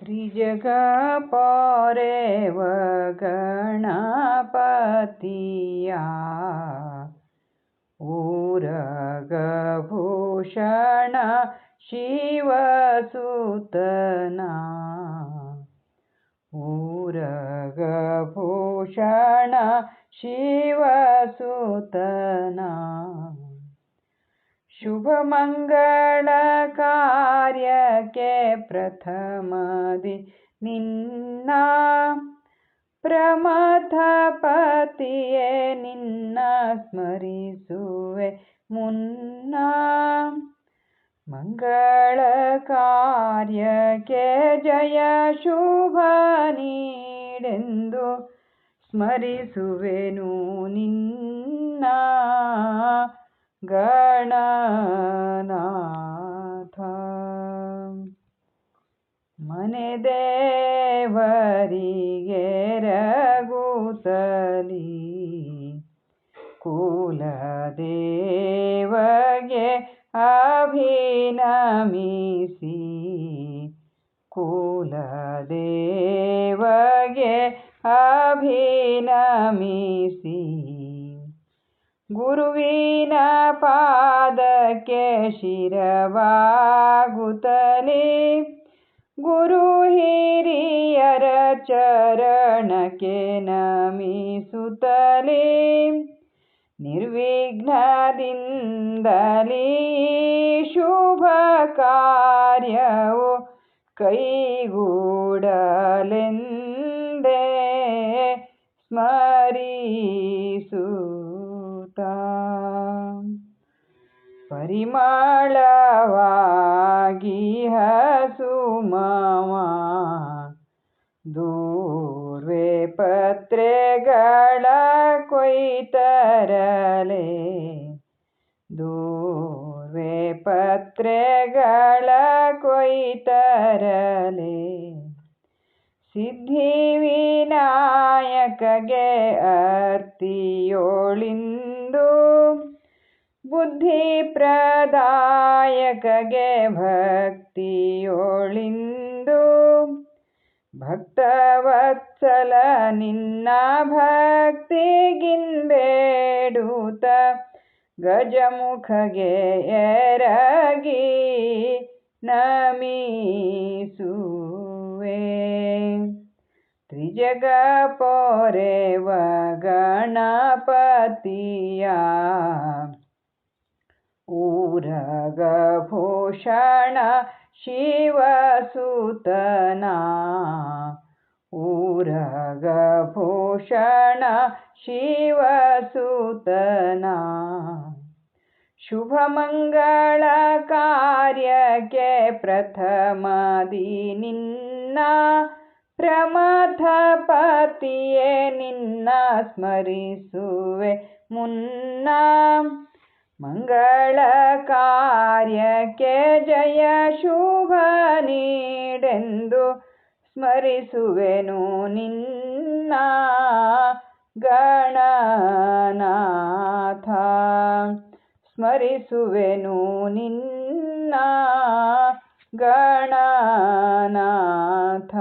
त्रिजग परेव गणपतिया ऊरगभूषण शिवसुतना ऊरगभूषण शिवसुतना ಶುಭ ಮಂಗಳ ಪ್ರಥಮಾದಿ? ನಿನ್ನ ಪ್ರಮಥ ಪತಿಯೇ ನಿನ್ನ ಸ್ಮರಿಸುವೆ. ಮುನ್ನ ಮಂಗಳ ಕಾರ್ಯಕ್ಕೆ ಜಯ ಶುಭ ನೀಡೆಂದು ಸ್ಮರಿಸುವೆನು. ನಿನ್ನ ಗಣನಾಥ ರಗುತ್ತಲಿ ಕುಲದೇವಗೆ ಅಭಿನಮಿಸಿ. ಕುಲದೇವಗೆ ಅಭಿನಮಿಸಿ. ಗುರುವಿನ ಪಾದಕ್ಕೆ ಶಿರವಾಗುತ್ತಲೇ ಗುರು ಹಿರಿಯರ ಚರಣಕ್ಕೆ ನಮಿಸುತ್ತಲೇ. ನಿರ್ವಿಘ್ನದಿಂದಲೇ ಶುಭ ಕಾರ್ಯವು ಕೈಗೂಡಲೆಂದೇ ಪರಿಮಳವಾಗಿ ಹಸುಮವ ದೂರ್ವೆ ಪತ್ರೆಗಳ ಕೊಯ್ತರಲೆ ದೂರ್ವೆ ಪತ್ರೆಗಳ ಕೊಯ್ತರಲೆ ಸಿದ್ಧಿವಿನಾಯಕಗೆ ಅರ್ತಿಯೋಳಿಂದು ಬುದ್ಧಿ ಪ್ರದಾಯಕಗೆ ಭಕ್ತಿಯೋಳಿಂದು. ಭಕ್ತವತ್ಸಲ ನಿನ್ನ ಭಕ್ತಿಗಿಂಬೇಡೂತ ಗಜಮುಖಗೆ ಎರಗಿ ನಮೀಸುವೆ. ತ್ರಿಜಗ ಪೋರೆವ ಗಣಪತಿಯ उरगभूषण शिवसुतना। उरगभूषण शिवसुतना। शुभमङ्गलकार्यके प्रथमादिनिन्ना प्रमथपतिये निन्ना स्मरिसुवे मुन्ना। ಮಂಗಳ ಕಾರ್ಯಕ್ಕೆ ಜಯ ಶುಭ ನೀಡೆಂದು ಸ್ಮರಿಸುವೆನು ನಿನ್ನ ಗಣನಾಥ. ಸ್ಮರಿಸುವೆನು ನಿನ್ನ ಗಣನಾಥ.